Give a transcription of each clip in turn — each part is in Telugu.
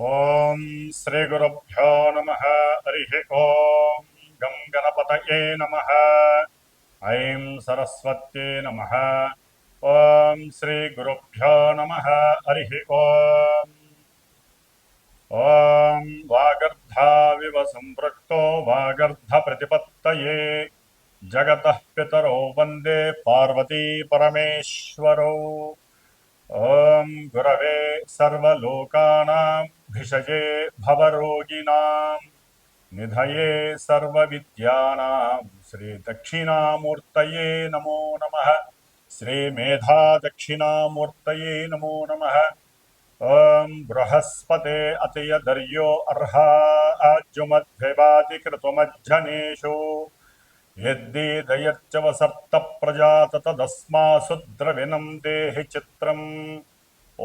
ॐ श्रीगुरुभ्यो नमः, हरिः ॐ गं गणपतये नमः, ऐं सरस्वत्यै नमः। ॐ श्रीगुरुभ्यो नमः, हरिः ॐ ॐ वागर्धाविव सम्पृक्तो वागर्धप्रतिपत्तये जगतः पितरो वंदे पार्वतीपरमेश्वरौ ॐ गुरवे सर्वलोकानाम् भिषजे भवरोगिणां निधये सर्वविद्यानां श्रीदक्षिणामूर्तये नमो नमः, श्रीमेधादक्षिणामूर्तये नमो नमः। ॐ बृहस्पते अतियदर्यो अर्हा आज्युमद्भिवादिकृतमज्जनेषु यद्दीदयच्चवसर्त प्रजात तदस्मासु द्रविणं देहि चित्रम्।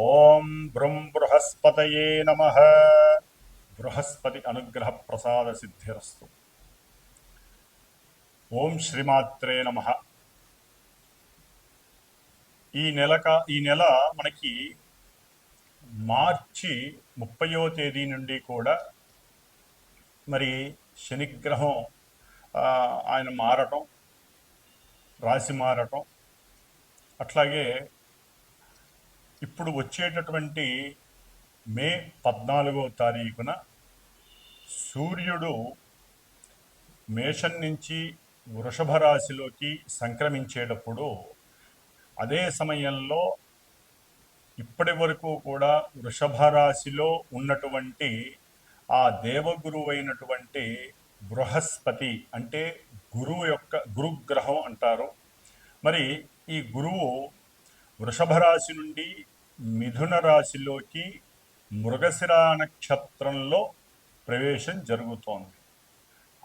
ఓం భ్రం బృహస్పతయే నమ. బృహస్పతి అనుగ్రహ ప్రసాద సిద్ధిరస్తు. ఓం శ్రీమాత్రే నమ. ఈ నెలక ఈ నెల మనకి మార్చి ముప్పయో తేదీ నుండి కూడా మరి శనిగ్రహం ఆయన మారటం రాశి మారటం అట్లాగే ఇప్పుడు వచ్చేటటువంటి మే పద్నాలుగో తారీఖున సూర్యుడు మేషం నుంచి వృషభ రాశిలోకి సంక్రమించేటప్పుడు అదే సమయంలో ఇప్పటి వరకు కూడా వృషభ రాశిలో ఉన్నటువంటి ఆ దేవగురువు అయినటువంటి బృహస్పతి అంటే గురువు యొక్క గురుగ్రహం అంటారు. మరి ఈ గురువు వృషభ రాశి నుండి మిథున రాశిలోకి మృగశిర నక్షత్రంలో ప్రవేశం జరుగుతోంది.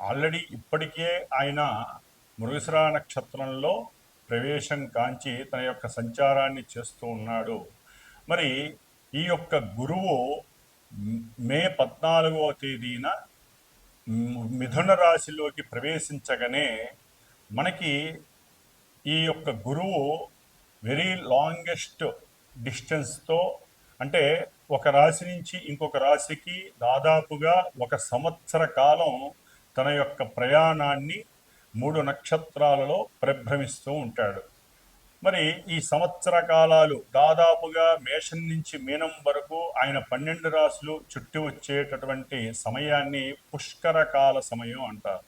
ఆల్రెడీ ఇప్పటికే ఆయన మృగశిర నక్షత్రంలో ప్రవేశం కాంచి తన యొక్క సంచారాన్ని చేస్తూ ఉన్నాడు. మరి ఈ యొక్క గురువు మే పద్నాలుగవ తేదీన మిథున రాశిలోకి ప్రవేశించగానే మనకి ఈ యొక్క గురువు వెరీ లాంగెస్ట్ డిస్టెన్స్తో అంటే ఒక రాశి నుంచి ఇంకొక రాశికి దాదాపుగా ఒక సంవత్సర కాలం తన యొక్క ప్రయాణాన్ని మూడు నక్షత్రాలలో ప్రభ్రమిస్తూ ఉంటాడు. మరి ఈ సంవత్సర కాలాలు దాదాపుగా మేషం నుంచి మీనం వరకు ఆయన పన్నెండు రాశులు చుట్టి వచ్చేటటువంటి సమయాన్ని పుష్కర కాల సమయం అంటారు.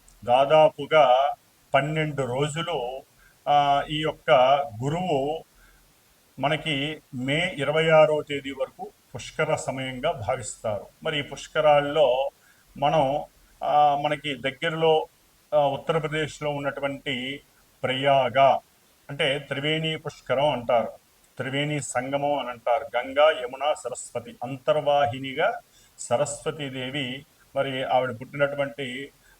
దాదాపుగా పన్నెండు రోజులు ఈ యొక్క గురువు మనకి మే ఇరవై ఆరో తేదీ వరకు పుష్కర సమయంగా భావిస్తారు. మరి ఈ పుష్కరాల్లో మనం మనకి దగ్గరలో ఉత్తరప్రదేశ్లో ఉన్నటువంటి ప్రయాగ అంటే త్రివేణి పుష్కరం అంటారు. త్రివేణి సంగమం అని అంటారు. గంగా యమున సరస్వతి అంతర్వాహినిగా సరస్వతీదేవి మరి ఆవిడ పుట్టినటువంటి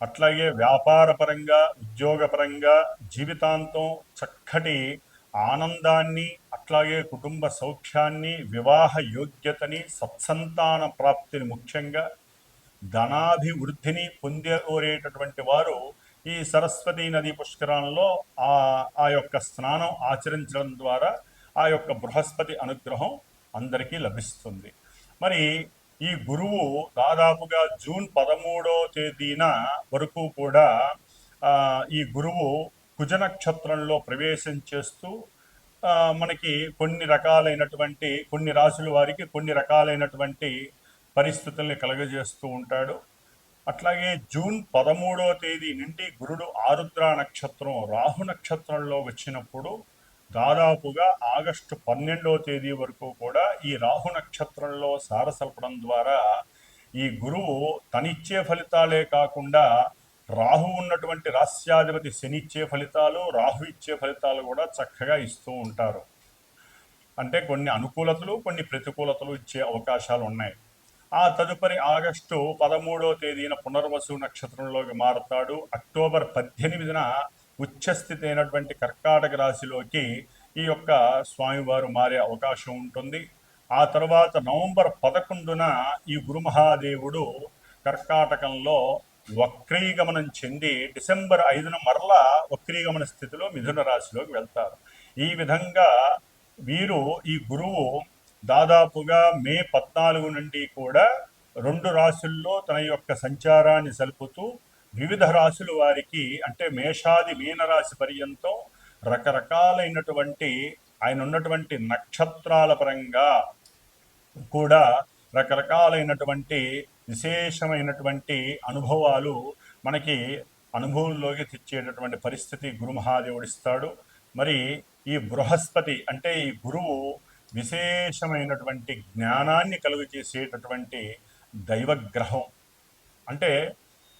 అట్లాగే వ్యాపారపరంగా ఉద్యోగపరంగా జీవితాంతం చక్కటి ఆనందాన్ని అట్లాగే కుటుంబ సౌఖ్యాన్ని వివాహ యోగ్యతని సత్సంతాన ప్రాప్తిని ముఖ్యంగా ధనాభివృద్ధిని పొందేటటువంటి వారు ఈ సరస్వతీ నది పుష్కరాలలో ఆ ఆ యొక్క స్నానం ఆచరించడం ద్వారా ఆ యొక్క బృహస్పతి అనుగ్రహం అందరికీ లభిస్తుంది. మరి ఈ గురువు దాదాపుగా జూన్ పదమూడో తేదీన వరకు కూడా ఈ గురువు కుజ నక్షత్రంలో ప్రవేశం చేస్తూ మనకి కొన్ని రకాలైనటువంటి కొన్ని రాసుల వారికి కొన్ని రకాలైనటువంటి పరిస్థితుల్ని కలగజేస్తూ ఉంటాడు. అట్లాగే జూన్ పదమూడవ తేదీ నుండి గురుడు ఆరుద్ర నక్షత్రం రాహు నక్షత్రంలో వచ్చినప్పుడు దాదాపుగా ఆగస్టు పన్నెండవ తేదీ వరకు కూడా ఈ రాహు నక్షత్రంలో సారసలపడం ద్వారా ఈ గురువు తనిచ్చే ఫలితాలే కాకుండా రాహు ఉన్నటువంటి రాస్యాధిపతి శనిచ్చే ఫలితాలు రాహు ఇచ్చే ఫలితాలు కూడా చక్కగా ఇస్తూ ఉంటారు. అంటే కొన్ని అనుకూలతలు కొన్ని ప్రతికూలతలు ఇచ్చే అవకాశాలు ఉన్నాయి. ఆ తదుపరి ఆగస్టు పదమూడవ తేదీన పునర్వసు నక్షత్రంలోకి మారుతాడు. అక్టోబర్ పద్దెనిమిదిన ఉచ్చస్థితి అయినటువంటి కర్కాటక రాశిలోకి ఈ యొక్క స్వామివారు మారే అవకాశం ఉంటుంది. ఆ తర్వాత నవంబర్ పదకొండున ఈ గురు మహాదేవుడు కర్కాటకంలో వక్రీగమనం చెంది డిసెంబర్ ఐదున మరలా వక్రీగమన స్థితిలో మిథున రాశిలోకి వెళ్తారు. ఈ విధంగా వీరు ఈ గురువు దాదాపుగా మే పద్నాలుగు నుండి కూడా రెండు రాశుల్లో తన యొక్క సంచారాన్ని సలుపుతూ వివిధ రాశుల వారికి అంటే మేషాది మీనరాశి పర్యంతం రకరకాలైనటువంటి ఆయన ఉన్నటువంటి నక్షత్రాల పరంగా కూడా రకరకాలైనటువంటి విశేషమైనటువంటి అనుభవాలు మనకి అనుభవంలోకి తెచ్చేటటువంటి పరిస్థితి గురు మహాదేవుడు ఇస్తాడు. మరి ఈ బృహస్పతి అంటే ఈ గురువు విశేషమైనటువంటి జ్ఞానాన్ని కలుగు చేసేటటువంటి దైవగ్రహం. అంటే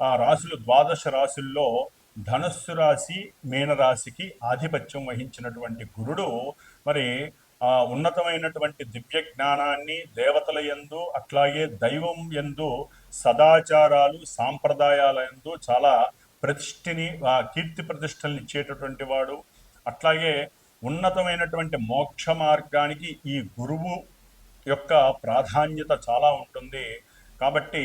ఆ, రాశులు ద్వాదశ రాశుల్లో ధనస్సు రాశి మీనరాశికి ఆధిపత్యం వహించినటువంటి గురుడు మరి ఆ ఉన్నతమైనటువంటి దివ్య జ్ఞానాన్ని దేవతల యందు అట్లాగే దైవం యందు సదాచారాలు సాంప్రదాయాల యందు చాలా ప్రతిష్ఠిని ఆ, కీర్తి ప్రతిష్టలను ఇచ్చేటటువంటి వాడు. అట్లాగే ఉన్నతమైనటువంటి మోక్ష మార్గానికి ఈ గురువు యొక్క ప్రాధాన్యత చాలా ఉంటుంది. కాబట్టి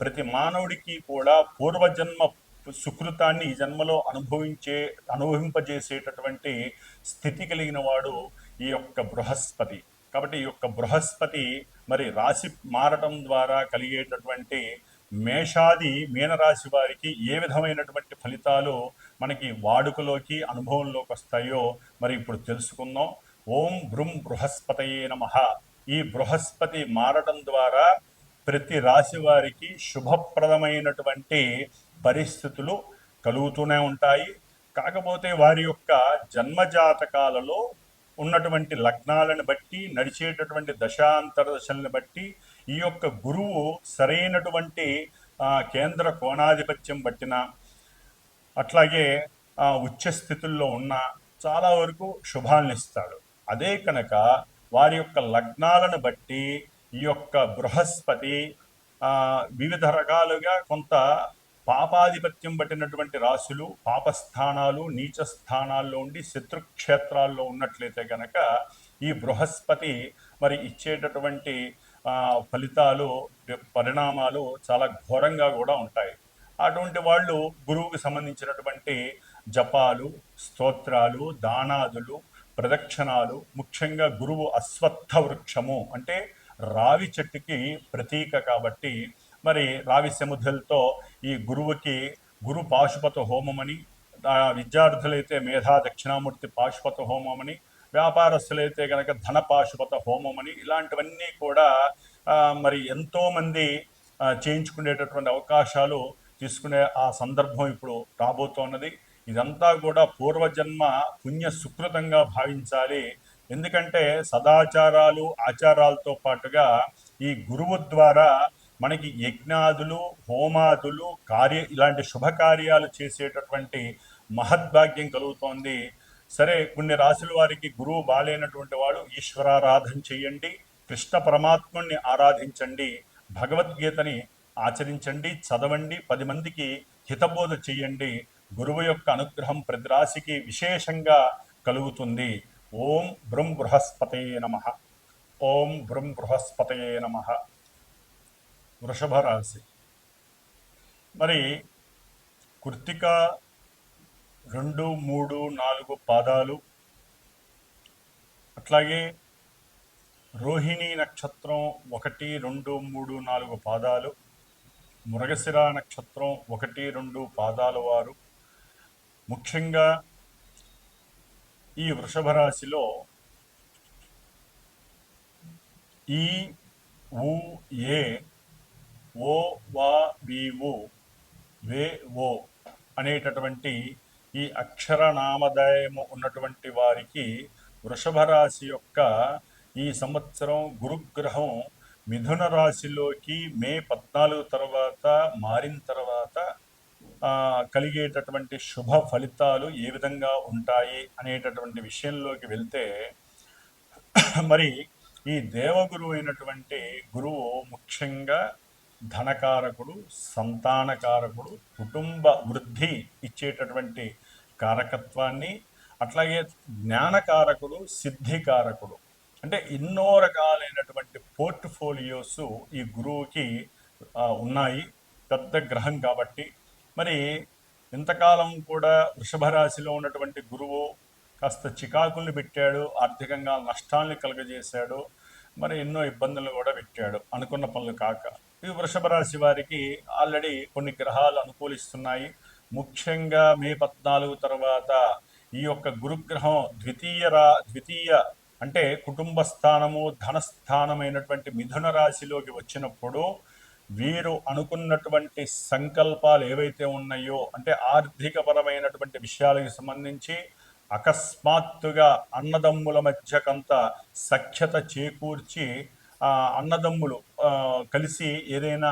ప్రతి మానవుడికి కూడా పూర్వజన్మ సుకృతాన్ని ఈ జన్మలో అనుభవించే అనుభవింపజేసేటటువంటి స్థితి కలిగిన వాడు ఈ యొక్క బృహస్పతి. కాబట్టి ఈ యొక్క బృహస్పతి మరి రాశి మారటం ద్వారా కలిగేటటువంటి మేషాది మీనరాశి వారికి ఏ విధమైనటువంటి ఫలితాలు మనకి వాడుకలోకి అనుభవంలోకి వస్తాయో మరి ఇప్పుడు తెలుసుకుందాం. ఓం బృం బృహస్పతయే నమ. ఈ బృహస్పతి మారటం ద్వారా ప్రతి రాశి వారికి శుభప్రదమైనటువంటి పరిస్థితులు కలుగుతూనే ఉంటాయి. కాకపోతే వారి యొక్క జన్మజాతకాలలో ఉన్నటువంటి లగ్నాలను బట్టి నడిచేటటువంటి దశాంతర దశలను బట్టి ఈ యొక్క గురువు సరైనటువంటి కేంద్ర కోణాధిపత్యం బట్టిన అట్లాగే ఆ, ఉచ్చ స్థితుల్లో ఉన్న చాలా వరకు శుభాలను ఇస్తాడు. అదే కనుక వారి యొక్క లగ్నాలను బట్టి ఈ యొక్క బృహస్పతి వివిధ రకాలుగా కొంత పాపాధిపత్యం పట్టినటువంటి రాశులు పాపస్థానాలు నీచ స్థానాల్లో ఉండి శత్రుక్షేత్రాల్లో ఉన్నట్లయితే కనుక ఈ బృహస్పతి మరి ఇచ్చేటటువంటి ఫలితాలు పరిణామాలు చాలా ఘోరంగా కూడా ఉంటాయి. అటువంటి వాళ్ళు గురువుకు సంబంధించినటువంటి జపాలు స్తోత్రాలు దానాదులు ప్రదక్షిణాలు ముఖ్యంగా గురువు అశ్వత్థ వృక్షము అంటే రావి చెట్టుకి ప్రతీక కాబట్టి మరి రావి సముద్రలతో ఈ గురువుకి గురు పాశుపత హోమమని ఆ విద్యార్థులైతే మేధా దక్షిణామూర్తి పాశుపత హోమమని వ్యాపారస్తులైతే కనుక ధన పాశుపత హోమమని ఇలాంటివన్నీ కూడా మరి ఎంతోమంది చేయించుకునేటటువంటి అవకాశాలు తీసుకునే ఆ సందర్భం ఇప్పుడు రాబోతోన్నది. ఇదంతా కూడా పూర్వజన్మ పుణ్య సుకృతంగా భావించాలి. ఎందుకంటే సదాచారాలు ఆచారాలతో పాటుగా ఈ గురువు ద్వారా మనకి యజ్ఞాదులు హోమాదులు కార్య ఇలాంటి శుభకార్యాలు చేసేటటువంటి మహద్భాగ్యం కలుగుతోంది. సరే కొన్ని రాశుల వారికి గురువు బాలేనటువంటి వాడు ఈశ్వరారాధన చేయండి కృష్ణ పరమాత్ముణ్ణి ఆరాధించండి భగవద్గీతని ఆచరించండి చదవండి పది మందికి హితబోధ చేయండి. గురువు యొక్క అనుగ్రహం ప్రతి రాశికి విశేషంగా కలుగుతుంది. ఓం బృం బృహస్పతే నమ. ఓం బృం బృహస్పతయే నమ. వృషభ రాశి. మరి కృత్తిక రెండు మూడు నాలుగు పాదాలు అట్లాగే రోహిణి నక్షత్రం ఒకటి రెండు మూడు నాలుగు పాదాలు మృగశిర నక్షత్రం ఒకటి రెండు పాదాల వారు ముఖ్యంగా ఈ వృషభ రాశిలో ఈ ఉ ఏ ఓ వా వి ఓ వే ఓ అనేటటువంటి ఈ అక్షరనామదాయము ఉన్నటువంటి వారికి వృషభ రాశి యొక్క ఈ సంవత్సరం గురుగ్రహం మిథున రాశిలోకి మే పద్నాలుగు తర్వాత మారిన తర్వాత కలిగేటటువంటి శుభ ఫలితాలు ఏ విధంగా ఉంటాయి అనేటటువంటి విషయంలోకి వెళ్తే మరి ఈ దేవగురు అయినటువంటి గురువు ముఖ్యంగా ధనకారకుడు సంతానకారకుడు కుటుంబ వృద్ధి ఇచ్చేటటువంటి కారకత్వాన్ని అట్లాగే జ్ఞానకారకుడు సిద్ధికారకుడు. అంటే ఎన్నో రకాలైనటువంటి పోర్ట్ఫోలియోస్ ఈ గురువుకి ఉన్నాయి. పెద్ద గ్రహం కాబట్టి మరి ఇంతకాలం కూడా వృషభ రాశిలో ఉన్నటువంటి గురువు కాస్త చికాకుల్ని పెట్టాడు ఆర్థికంగా నష్టాల్ని కలుగజేశాడు మరి ఎన్నో ఇబ్బందులు కూడా పెట్టాడు అనుకున్న పనులు కాక. ఈ వృషభ రాశి వారికి ఆల్రెడీ కొన్ని గ్రహాలు అనుకూలిస్తున్నాయి. ముఖ్యంగా మే పద్నాలుగు తర్వాత ఈ యొక్క గురుగ్రహం ద్వితీయ రా ద్వితీయ అంటే కుటుంబ స్థానము ధనస్థానమైనటువంటి మిథున రాశిలోకి వచ్చినప్పుడు వీరు అనుకున్నటువంటి సంకల్పాలు ఏవైతే ఉన్నాయో అంటే ఆర్థికపరమైనటువంటి విషయాలకు సంబంధించి అకస్మాత్తుగా అన్నదమ్ముల మధ్య కొంత సఖ్యత చేకూర్చి అన్నదమ్ములు కలిసి ఏదైనా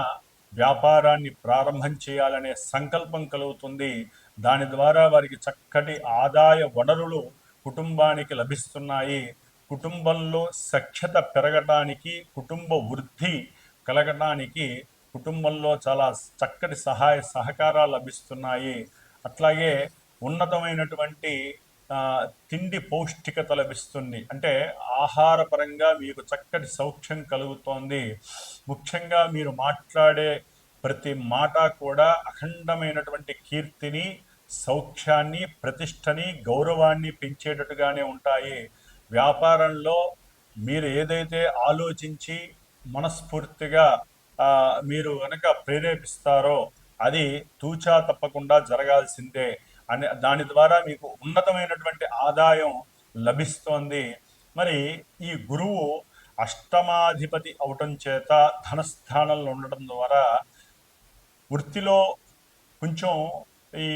వ్యాపారాన్ని ప్రారంభం చేయాలనే సంకల్పం కలుగుతుంది. దాని ద్వారా వారికి చక్కటి ఆదాయ వనరులు కుటుంబానికి లభిస్తున్నాయి. కుటుంబంలో సఖ్యత పెరగటానికి కుటుంబ వృద్ధి కలగడానికి కుటుంబంలో చాలా చక్కటి సహాయ సహకారాలు లభిస్తున్నాయి. అట్లాగే ఉన్నతమైనటువంటి తిండి పౌష్టికత లభిస్తుంది. అంటే ఆహారపరంగా మీకు చక్కటి సౌఖ్యం కలుగుతోంది. ముఖ్యంగా మీరు మాట్లాడే ప్రతి మాట కూడా అఖండమైనటువంటి కీర్తిని సౌఖ్యాన్ని ప్రతిష్టని గౌరవాన్ని పెంచేటట్టుగానే ఉంటాయి. వ్యాపారంలో మీరు ఏదైతే ఆలోచించి మనస్ఫూర్తిగా మీరు కనుక ప్రేరేపిస్తారో అది తూచా తప్పకుండా జరగాల్సిందే అని దాని ద్వారా మీకు ఉన్నతమైనటువంటి ఆదాయం లభిస్తోంది. మరి ఈ గురువు అష్టమాధిపతి అవటం చేత ధనస్థానంలో ఉండటం ద్వారా వృత్తిలో కొంచెం ఈ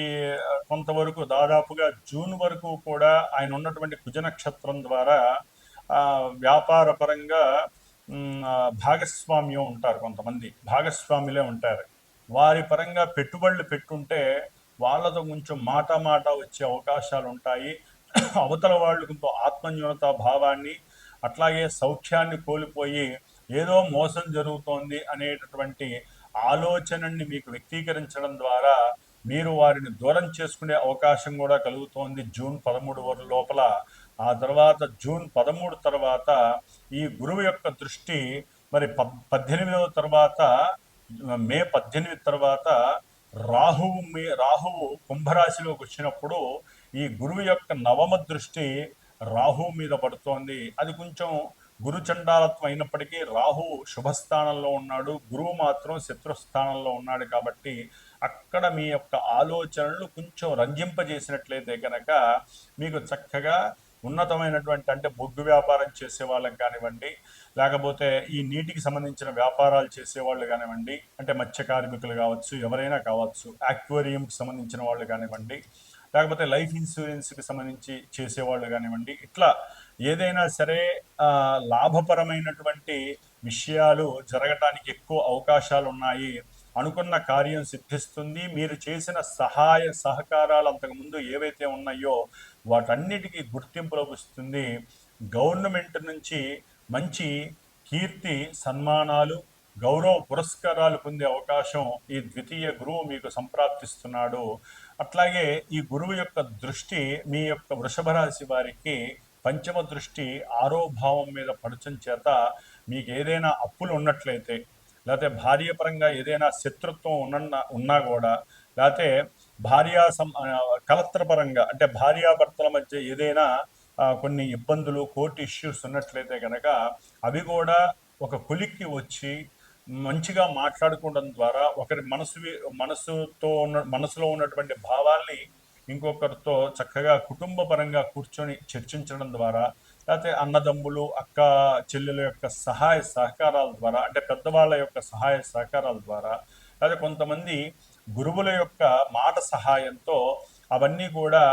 కొంతవరకు దాదాపుగా జూన్ వరకు కూడా ఆయన ఉన్నటువంటి కుజ నక్షత్రం ద్వారా వ్యాపారపరంగా భాగస్వామ్యం ఉంటారు కొంతమంది. భాగస్వాములే ఉంటారు. వారి పరంగా పెట్టుబడులు పెట్టుంటే వాళ్ళతో కొంచెం మాట మాట వచ్చే అవకాశాలు ఉంటాయి. అవతల వాళ్ళు కొంత ఆత్మన్యూనత భావాన్ని అట్లాగే సౌఖ్యాన్ని కోల్పోయి ఏదో మోసం జరుగుతోంది అనేటటువంటి ఆలోచనని మీకు వ్యక్తీకరించడం ద్వారా మీరు వారిని దూరం చేసుకునే అవకాశం కూడా కలుగుతోంది జూన్ పదమూడు వరకు లోపల. ఆ తర్వాత జూన్ పదమూడు తర్వాత ఈ గురువు యొక్క దృష్టి మరి పద్ పద్దెనిమిదవ తర్వాత మే పద్దెనిమిది తర్వాత రాహువు మీ రాహువు కుంభరాశిలోకి వచ్చినప్పుడు ఈ గురువు యొక్క నవమ దృష్టి రాహువు మీద పడుతోంది. అది కొంచెం గురు చండాలత్వం అయినప్పటికీ రాహువు శుభస్థానంలో ఉన్నాడు. గురువు మాత్రం శత్రుస్థానంలో ఉన్నాడు కాబట్టి అక్కడ మీ యొక్క ఆలోచనలు కొంచెం రంజింపజేసినట్లయితే కనుక మీకు చక్కగా ఉన్నతమైనటువంటి అంటే బొగ్గు వ్యాపారం చేసే వాళ్ళకి కానివ్వండి లేకపోతే ఈ నీటికి సంబంధించిన వ్యాపారాలు చేసేవాళ్ళు కానివ్వండి అంటే మత్స్య కార్మికులు కావచ్చు ఎవరైనా కావచ్చు ఆక్వేరియంకి సంబంధించిన వాళ్ళు కానివ్వండి లేకపోతే లైఫ్ ఇన్సూరెన్స్కి సంబంధించి చేసేవాళ్ళు కానివ్వండి ఇట్లా ఏదైనా సరే లాభపరమైనటువంటి విషయాలు జరగటానికి ఎక్కువ అవకాశాలు ఉన్నాయి అనుకున్న కార్యం సిద్ధిస్తుంది. మీరు చేసిన సహాయ సహకారాలు అంతకుముందు ఏవైతే ఉన్నాయో వాటన్నిటికీ గుర్తింపు లభిస్తుంది. గవర్నమెంట్ నుంచి మంచి కీర్తి సన్మానాలు గౌరవ పురస్కారాలు పొందే అవకాశం ఈ ద్వితీయ గురువు మీకు సంప్రాప్తిస్తున్నాడు. అట్లాగే ఈ గురువు యొక్క దృష్టి మీ యొక్క వృషభ రాశి వారికి పంచమ దృష్టి ఆరో భావం మీద పడచం చేత మీకు ఏదైనా అప్పులు ఉన్నట్లయితే లేకపోతే భార్యపరంగా ఏదైనా శత్రుత్వం ఉన్న ఉన్నా కూడా లేకపోతే భార్యా సం కలత్రపరంగా పరంగా అంటే భార్యాభర్తల మధ్య ఏదైనా కొన్ని ఇబ్బందులు కోర్టు ఇష్యూస్ ఉన్నట్లయితే కనుక అవి కూడా ఒక కొలిక్కి వచ్చి మంచిగా మాట్లాడుకోవడం ద్వారా ఒకరి మనసు మనసుతో ఉన్న మనసులో ఉన్నటువంటి భావాల్ని ఇంకొకరితో చక్కగా కుటుంబ పరంగా కూర్చొని చర్చించడం ద్వారా లేకపోతే అన్నదమ్ములు అక్క చెల్లెల యొక్క సహాయ సహకారాల ద్వారా అంటే పెద్దవాళ్ళ యొక్క సహాయ సహకారాల ద్వారా లేకపోతే కొంతమంది గురువుల యొక్క మాట సహాయంతో అవన్నీ కూడా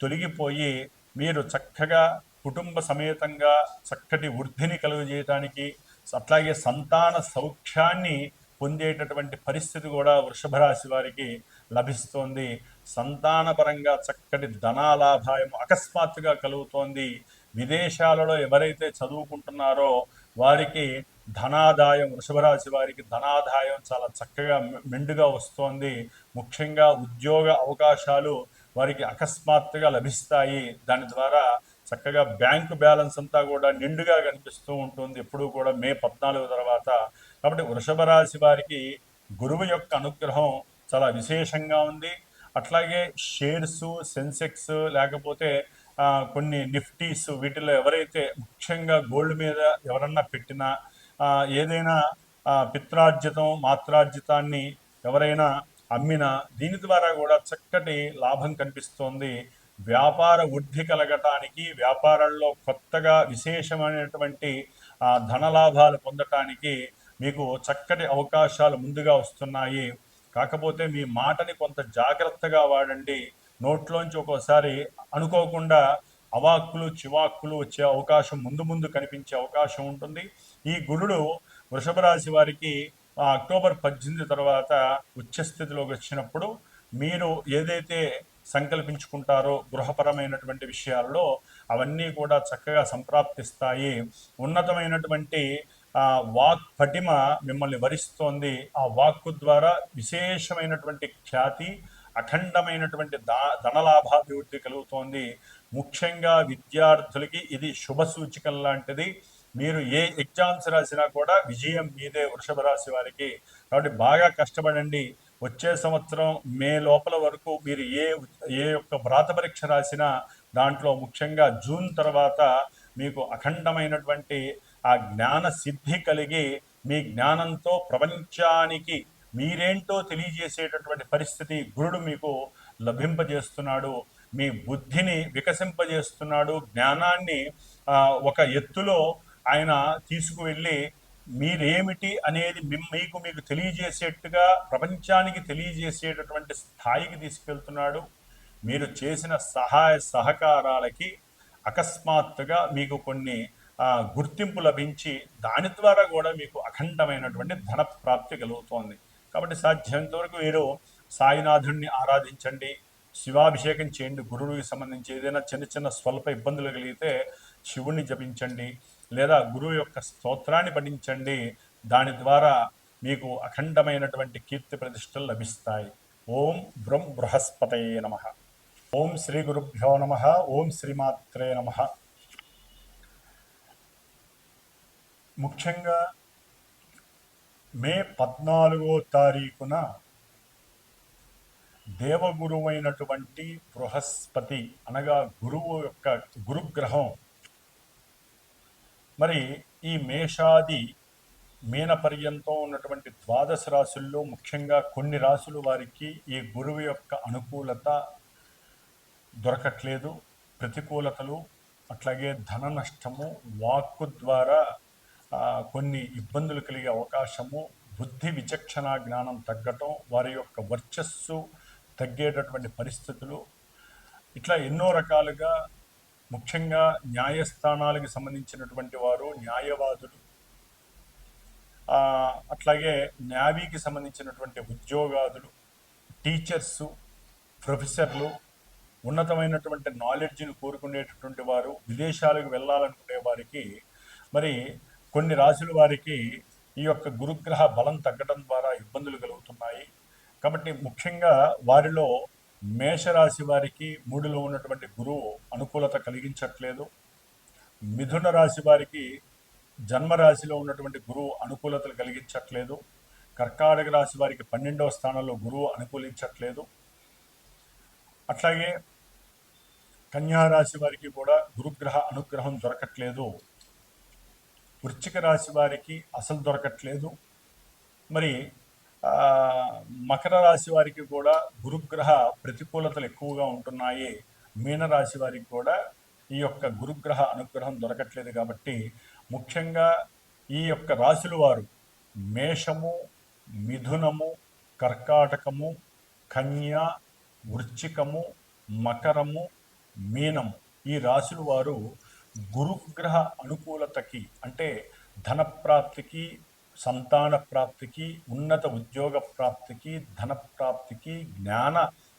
తొలగిపోయి మీరు చక్కగా కుటుంబ సమేతంగా చక్కటి వృద్ధిని కలుగజేయటానికి అట్లాగే సంతాన సౌఖ్యాన్ని పొందేటటువంటి పరిస్థితి కూడా వృషభ రాశి వారికి లభిస్తోంది. సంతానపరంగా చక్కటి ధనాలాభాయం అకస్మాత్తుగా కలుగుతోంది. విదేశాలలో ఎవరైతే చదువుకుంటున్నారో వారికి ధనాదాయం వృషభరాశి వారికి ధనాదాయం చాలా చక్కగా మెండుగా వస్తోంది. ముఖ్యంగా ఉద్యోగ అవకాశాలు వారికి అకస్మాత్తుగా లభిస్తాయి. దాని ద్వారా చక్కగా బ్యాంకు బ్యాలెన్స్ అంతా కూడా నిండుగా కనిపిస్తూ ఉంటుంది. ఎప్పుడూ కూడా మే పద్నాలుగు తర్వాత. కాబట్టి వృషభ రాశి వారికి గురువు యొక్క అనుగ్రహం చాలా విశేషంగా ఉంది. అట్లాగే షేర్స్ సెన్సెక్స్ లేకపోతే కొన్ని నిఫ్టీస్ వీటిలో ఎవరైతే ముఖ్యంగా గోల్డ్ మీద ఎవరన్నా పెట్టినా ఏదైనా పిత్రార్జితం మాత్రార్జితాన్ని ఎవరైనా అమ్మినా దీని ద్వారా కూడా చక్కటి లాభం కనిపిస్తోంది. వ్యాపార వృద్ధి కలగటానికి వ్యాపారంలో కొత్తగా విశేషమైనటువంటి ధన ధనలాభాలు పొందటానికి మీకు చక్కటి అవకాశాలు ముందుగా వస్తున్నాయి. కాకపోతే మీ మాటని కొంత జాగ్రత్తగా వాడండి. నోట్లోంచి ఒక్కోసారి అనుకోకుండా అవాక్కులు చివాక్కులు వచ్చే అవకాశం ముందు ముందు కనిపించే అవకాశం ఉంటుంది. ఈ గురుడు వృషభ రాశి వారికి అక్టోబర్ పద్దెనిమిది తర్వాత ఉచ్చస్థితిలోకి వచ్చినప్పుడు మీరు ఏదైతే సంకల్పించుకుంటారో గృహపరమైనటువంటి విషయాల్లో అవన్నీ కూడా చక్కగా సంప్రాప్తిస్తాయి. ఉన్నతమైనటువంటి వాక్ పటిమ మిమ్మల్ని వరిస్తోంది. ఆ వాక్కు ద్వారా విశేషమైనటువంటి ఖ్యాతి అఖండమైనటువంటి దా ధనలాభాభివృద్ధి కలుగుతోంది. ముఖ్యంగా విద్యార్థులకి ఇది శుభ సూచికం లాంటిది మీరు ఏ ఎగ్జామ్స్ రాసినా కూడా విజయం మీదే వృషభ రాశి వారికి. కాబట్టి బాగా కష్టపడండి. వచ్చే సంవత్సరం మే లోపల వరకు మీరు ఏ ఏ యొక్క వ్రాత పరీక్ష రాసినా దాంట్లో ముఖ్యంగా జూన్ తర్వాత మీకు అఖండమైనటువంటి ఆ జ్ఞాన సిద్ధి కలిగి మీ జ్ఞానంతో ప్రపంచానికి మీరేంటో తెలియజేసేటటువంటి పరిస్థితి గురుడు మీకు లభింపజేస్తున్నాడు. మీ బుద్ధిని వికసింపజేస్తున్నాడు. జ్ఞానాన్ని ఒక ఎత్తులో ఆయన తీసుకువెళ్ళి మీరేమిటి అనేది మీకు మీకు తెలియజేసేట్టుగా ప్రపంచానికి తెలియజేసేటటువంటి స్థాయికి తీసుకెళ్తున్నాడు. మీరు చేసిన సహాయ సహకారాలకి అకస్మాత్తుగా మీకు కొన్ని గుర్తింపు లభించి దాని ద్వారా కూడా మీకు అఖండమైనటువంటి ధన ప్రాప్తి కలుగుతోంది. కాబట్టి సాధ్యంత వరకు మీరు సాయినాథుడిని ఆరాధించండి. శివాభిషేకం చేయండి. గురువుకి సంబంధించి ఏదైనా చిన్న చిన్న స్వల్ప ఇబ్బందులు కలిగితే శివుణ్ణి జపించండి. లేదా గురువు యొక్క స్తోత్రాన్ని పఠించండి. దాని ద్వారా మీకు అఖండమైనటువంటి కీర్తి ప్రతిష్టలు లభిస్తాయి. ఓం బ్రం బృహస్పతయే నమ. ఓం శ్రీ గురుభ్యో నమ. ఓం శ్రీమాత్రే నమ. ముఖ్యంగా మే పద్నాలుగో తారీఖున దేవగురువైనటువంటి బృహస్పతి అనగా గురువు యొక్క గురుగ్రహం మరి ఈ మేషాది మీన పర్యంతం ఉన్నటువంటి ద్వాదశ రాశుల్లో ముఖ్యంగా కొన్ని రాశులు వారికి ఈ గురువు యొక్క అనుకూలత దొరకట్లేదు. ప్రతికూలతలు అట్లాగే ధన నష్టము వాక్కు ద్వారా కొన్ని ఇబ్బందులు కలిగే అవకాశము బుద్ధి విచక్షణ జ్ఞానం తగ్గటం వారి యొక్క వర్చస్సు తగ్గేటటువంటి పరిస్థితులు ఇట్లా ఎన్నో రకాలుగా ముఖ్యంగా న్యాయస్థానాలకు సంబంధించినటువంటి వారు న్యాయవాదులు అట్లాగే న్యావీకి సంబంధించినటువంటి ఉద్యోగాదులు టీచర్స్ ప్రొఫెసర్లు ఉన్నతమైనటువంటి నాలెడ్జ్ని కోరుకునేటటువంటి వారు విదేశాలకు వెళ్ళాలనుకునే వారికి మరి కొన్ని రాశుల వారికి ఈ యొక్క గురుగ్రహ బలం తగ్గడం ద్వారా ఇబ్బందులు కలుగుతున్నాయి. కాబట్టి ముఖ్యంగా వారిలో మేషరాశి వారికి మూడులో ఉన్నటువంటి గురువు అనుకూలత కలిగించట్లేదు. మిథున రాశి వారికి జన్మరాశిలో ఉన్నటువంటి గురువు అనుకూలతలు కలిగించట్లేదు. కర్కాటక రాశి వారికి పన్నెండవ స్థానంలో గురువు అనుకూలించట్లేదు. అట్లాగే కన్యా రాశి వారికి కూడా గురుగ్రహ అనుగ్రహం దొరకట్లేదు. వృశ్చిక రాశి వారికి అసలు దొరకట్లేదు. మరి మకర రాశి వారికి కూడా గురుగ్రహ ప్రతికూలతలు ఎక్కువగా ఉంటున్నాయి. మీనరాశి వారికి కూడా ఈ యొక్క గురుగ్రహ అనుగ్రహం దొరకట్లేదు కాబట్టి ముఖ్యంగా ఈ యొక్క రాశుల వారు మేషము మిథునము కర్కాటకము కన్య వృశ్చికము మకరము మీనము ఈ రాశుల వారు గురుగ్రహ అనుకూలతకి అంటే ధనప్రాప్తికి సంతాన ప్రాప్తికి ఉన్నత ఉద్యోగ ప్రాప్తికి ధన ప్రాప్తికి జ్ఞాన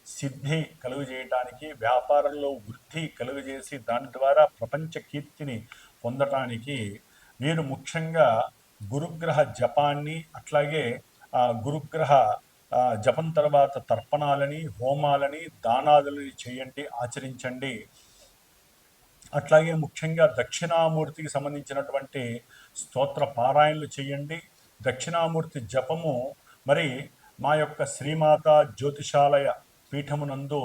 సిద్ధి కలుగజేయటానికి వ్యాపారంలో వృద్ధి కలుగజేసి దాని ద్వారా ప్రపంచ కీర్తిని పొందటానికి మీరు ముఖ్యంగా గురుగ్రహ జపాన్ని అట్లాగే గురుగ్రహ జపం తర్వాత తర్పణాలని హోమాలని దానాదులని చేయండి ఆచరించండి. అట్లాగే ముఖ్యంగా దక్షిణామూర్తికి సంబంధించినటువంటి స్తోత్ర పారాయణలు చేయండి. దక్షిణామూర్తి జపము మరి మా యొక్క శ్రీమాత జ్యోతిషాలయ పీఠమునందు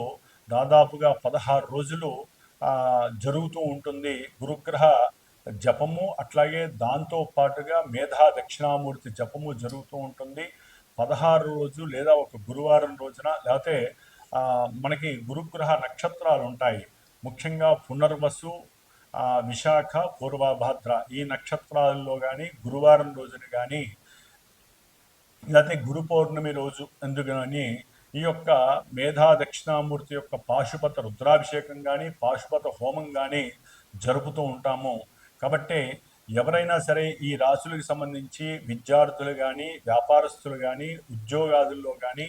దాదాపుగా పదహారు రోజులు జరుగుతూ ఉంటుంది గురుగ్రహ జపము. అట్లాగే దాంతో పాటుగా మేధా దక్షిణామూర్తి జపము జరుగుతూ ఉంటుంది. పదహారు రోజు లేదా ఒక గురువారం రోజున లేకపోతే మనకి గురుగ్రహ నక్షత్రాలు ఉంటాయి ముఖ్యంగా పునర్వసు విశాఖ పూర్వభాద్ర ఈ నక్షత్రాల్లో కానీ గురువారం రోజున కానీ లేకపోతే గురు పౌర్ణమి రోజు ఎందుకని ఈ యొక్క మేధా దక్షిణామూర్తి యొక్క పాశుపత రుద్రాభిషేకం కానీ పాశుపత హోమం కానీ జరుపుతూ ఉంటాము. కాబట్టి ఎవరైనా సరే ఈ రాశులకు సంబంధించి విద్యార్థులు కానీ వ్యాపారస్తులు కానీ ఉద్యోగాదుల్లో కానీ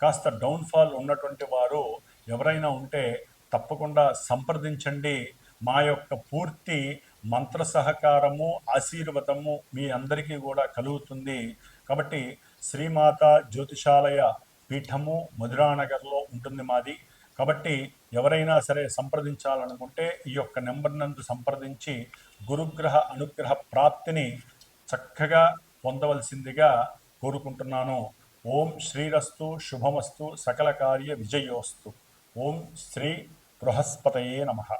కాస్త డౌన్ఫాల్ ఉన్నటువంటి వారు ఎవరైనా ఉంటే తప్పకుండా సంప్రదించండి. మా యొక్క పూర్తి మంత్ర సహకారము ఆశీర్వదము మీ అందరికీ కూడా కలుగుతుంది. కాబట్టి శ్రీమాత జ్యోతిషాలయ పీఠము మధురానగర్లో ఉంటుంది మాది. కాబట్టి ఎవరైనా సరే సంప్రదించాలనుకుంటే ఈ యొక్క నెంబర్ నందు సంప్రదించి గురుగ్రహ అనుగ్రహ ప్రాప్తిని చక్కగా పొందవలసిందిగా కోరుకుంటున్నాను. ఓం శ్రీరస్తు శుభమస్తు సకల కార్య విజయోస్తు. ఓం శ్రీ బృహస్పతయే నమః.